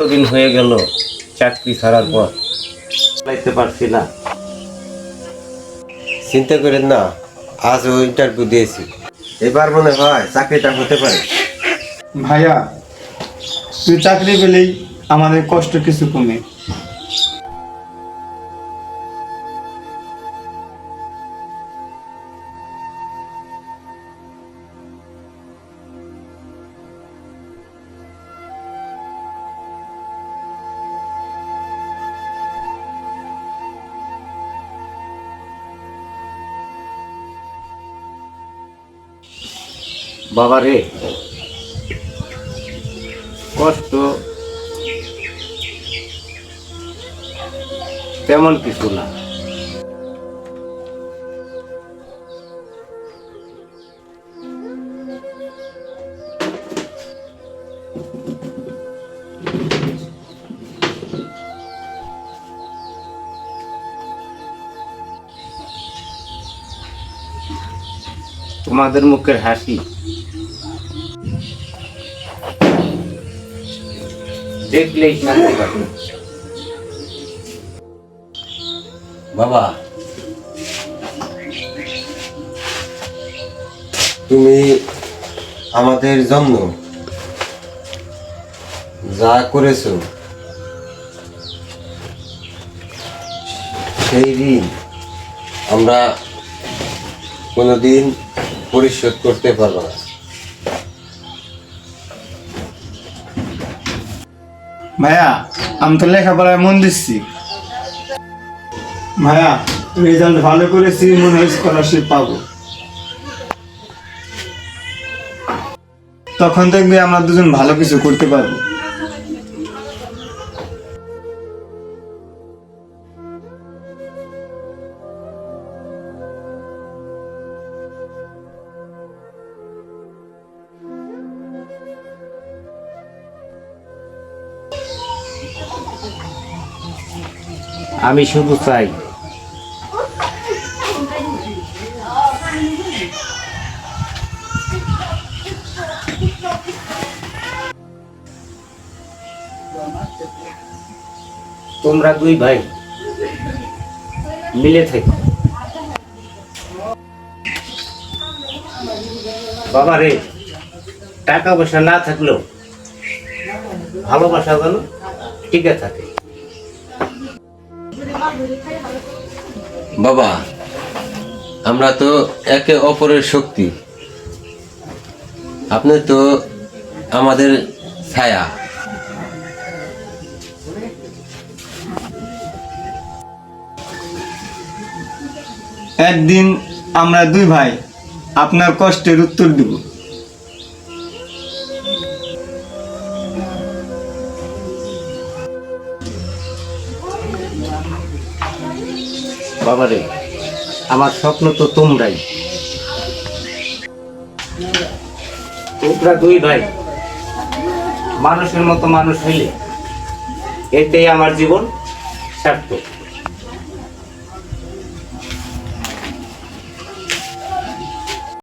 কতদিন হয়ে গেল চাকরি ছাড়ার পর? চালাইতে পারছি না। চিন্তা করেন না আজ ও ইন্টারভিউ দিয়েছি। এবার মনে হয় চাকরিটা হতে পারে। ভাইয়া তুই চাকরি পেলেই আমাদের কষ্ট কিছু কমে। বাবা রে। কষ্ট। তেমন কিছু না। তোমাদের মুখের হাসি দেখলেই শান্তি পাবে। বাবা, তুমি আমাদের জন্য যা করেছ, সেই ঋণ আমরা কোনোদিন পরিশোধ করতে পারব না। ভাইয়া, আমি তো লেখাপড়ায় মন দিচ্ছি। ভাইয়া রেজাল্ট ভালো করেছি, মনে হয় স্কলারশিপ পাবো। তখন দেখবি আমরা দুজন ভালো কিছু করতে পারব। আমি শুধু চাই। তোমরা দুই ভাই মিলে থেকো। বাবা রে টাকা পয়সা না থাকলেও ভালোবাসা যেন টিকে থাকে বাবা আমরা তো একে অপরের শক্তি। আপনি তো আমাদের ছায়া। একদিন আমরা দুই ভাই আপনার কষ্টের উত্তর দেব। বাবারে, আমার স্বপ্ন তো তোমরাই। তোমরা দুই ভাই, মানুষের মতো মানুষ হইলে এটাই আমার জীবন সার্থক।